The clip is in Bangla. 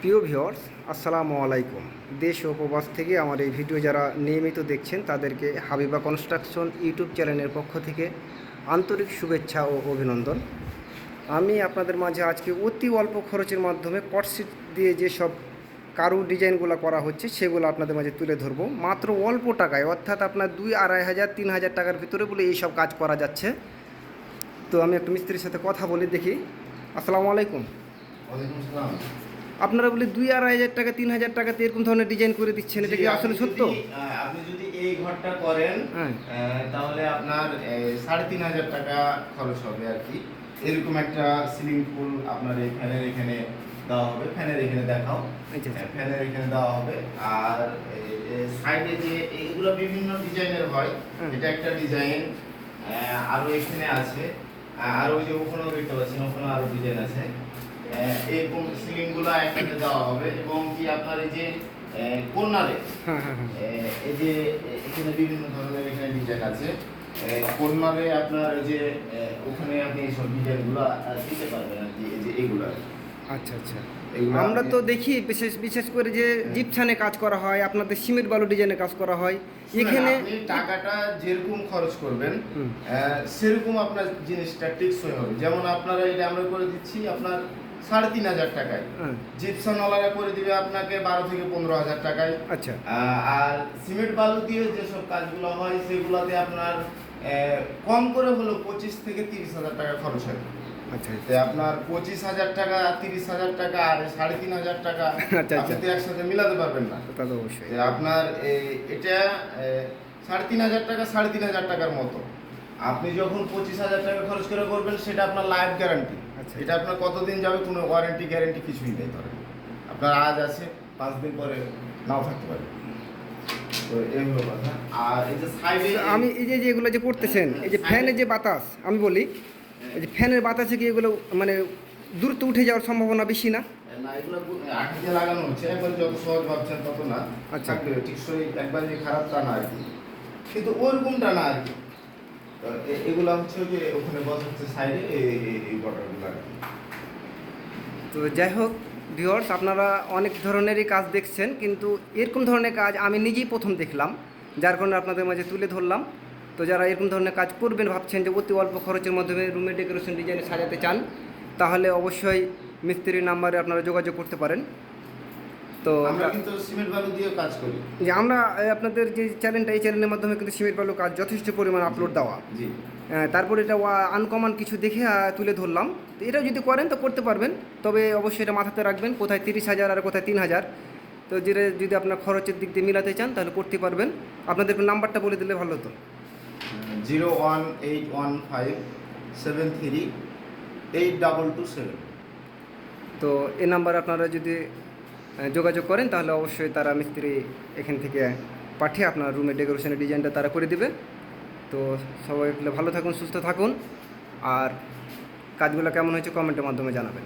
প্রিয় ভিউয়ার্স, আসসালামু আলাইকুম। দেশ ও উপবাস থেকে আমার এই ভিডিও যারা নিয়মিত দেখছেন, তাদেরকে হাবিবা কনস্ট্রাকশন ইউটিউব চ্যানেলের পক্ষ থেকে আন্তরিক শুভেচ্ছা ও অভিনন্দন। আমি আপনাদের মাঝে আজকে অতি অল্প খরচের মাধ্যমে কটশিট দিয়ে যেসব কারু ডিজাইনগুলো করা হচ্ছে, সেগুলো আপনাদের মাঝে তুলে ধরবো। মাত্র অল্প টাকায়, অর্থাৎ আপনার দুই আড়াই হাজার, তিন হাজার টাকার ভিতরে বলে এইসব কাজ করা যাচ্ছে। তো আমি একটু মিস্ত্রির সাথে কথা বলে দেখি। আসসালামু আলাইকুম। ওয়ালাইকুম সালাম। আপনারা বলে দুই আড়াই হাজার টাকা তিন হাজার টাকাতে এরকম ধরনের ডিজাইন করে দিচ্ছেন এটা কি আসলে সত্য? আপনি যদি এই ঘরটা করেন হ্যাঁ। তাহলে আপনার সাড়ে তিন হাজার টাকা খরচ হবে আর কি। এরকম একটা সিলিং ফুল আপনার এই ফ্যানের এখানে দেওয়া হবে ফ্যানের এখানে দেখাও। হ্যাঁ, ফ্যানের এখানে দেওয়া হবে। আর সাইডে যে এইগুলো বিভিন্ন ডিজাইনের হয় এটা একটা ডিজাইন আরও এখানে আছে। আর ওই যে ওখানেও দেখতে পাচ্ছেন ওখানে আরও ডিজাইন আছে। এরকম সিলিংগুলো একসাথে দেওয়া হবে এবং কি আপনার এই যে কর্নারে হ্যাঁ হ্যাঁ হ্যাঁ। এই যে এখানে বিভিন্ন ধরনের এখানে ডিজাইন আছে। কর্নারে আপনার এই যে ওখানে আপনি এইসব ডিজাইনগুলো দিতে পারবেন আর কি এই যে এগুলো। আচ্ছা আচ্ছা। আমরা তো দেখি বিশেষ বিশেষ করে যে জিপছানে কাজ করা হয় আপনাদের সিমেন্ট বালু ডিজাইনে কাজ করা হয়। এখানে টাকাটা যেরকম খরচ করবেন সেরকম আপনার জিনিসটা টেকসই হবে। যেমন আপনারা এটা আমরা করে দিচ্ছি আপনার সাড়ে তিন হাজার টাকায়। হ্যাঁ জিপসনওয়ালারা করে দিবে আপনাকে বারো থেকে পনেরো হাজার টাকায়। আচ্ছা। আর সিমেন্ট বালু দিয়ে যেসব কাজগুলো হয় সেগুলোতে আপনার কম করে হলো পঁচিশ থেকে তিরিশ হাজার টাকা খরচ হয়। আচ্ছা। আপনার পঁচিশ হাজার টাকা তিরিশ হাজার টাকা আর সাড়ে তিন হাজার টাকা আচ্ছা, আপনি আচ্ছা। তো একসাথে মিলাতে পারবেন না। তা তো অবশ্যই। আপনার এটা সাড়ে তিন হাজার টাকা সাড়ে তিন হাজার টাকার মতো। আপনি যখন পঁচিশ হাজার টাকা খরচ করে করবেন সেটা আপনার লাইফ গ্যারান্টি আচ্ছা। এটা আপনার কতদিন যাবে কোনো ওয়ারেন্টি গ্যারান্টি কিছুই নেই ধরেন। আপনার আজ আছে পাঁচ দিন পরে নাও থাকতে পারে। তো এই কথা। আর এই যে সাইডে আমি এই যে এগুলো যে করতেছেন এই যে ফ্যানের যে বাতাস আমি বলি এই যে ফ্যানের বাতাসে কি এগুলো মানে দূরত্ব উঠে যাওয়ার সম্ভাবনা বেশি না? লাগানো হচ্ছে একবার যত সহজ ভাবছেন তত না। আচ্ছা। থাকবে একবার যে খারাপ তা না আর কি। কিন্তু ওরকমটা না আর কি। তো যাই হোক ভিওর্স আপনারা অনেক ধরনেরই কাজ দেখছেন, কিন্তু এরকম ধরনের কাজ আমি নিজেই প্রথম দেখলাম, যার কারণে আপনাদের মাঝে তুলে ধরলাম। তো যারা এরকম ধরনের কাজ করবেন, ভাবছেন যে অতি অল্প খরচের মাধ্যমে রুমের ডেকোরেশন ডিজাইনে সাজাতে চান, তাহলে অবশ্যই মিস্ত্রির নাম্বারে আপনারা যোগাযোগ করতে পারেন। তো আমরা কিন্তু সিমেন্ট বালু দিয়ে কাজ করি। যে আমরা আপনাদের যে চ্যানেলটা এই চ্যানেলের মাধ্যমে কিন্তু সিমেন্ট বালু কাজ যথেষ্ট পরিমাণ আপলোড দেওয়া। জি। তারপরে এটা আনকমন কিছু দেখে তুলে ধরলাম। তো এটাও যদি করেন তো করতে পারবেন। তবে অবশ্যই এটা মাথাতে রাখবেন কোথায় তিরিশ হাজার আর কোথায় তিন হাজার। তো যেটা যদি আপনার খরচের দিক দিয়ে মিলাতে চান তাহলে করতে পারবেন। আপনাদের নাম্বারটা বলে দিলে ভালো হতো। Zero one eight one five seven three eight double two seven. তো এই নাম্বারে আপনারা যদি যোগাযোগ করেন, তাহলে অবশ্যই তারা মিস্ত্রি এখান থেকে পাঠিয়ে আপনার রুমের ডেকোরেশনের ডিজাইনটা তারা করে দিবে। তো সবাই ভালো থাকুন, সুস্থ থাকুন। আর কাজগুলো কেমন হয়েছে কমেন্টের মাধ্যমে জানাবেন।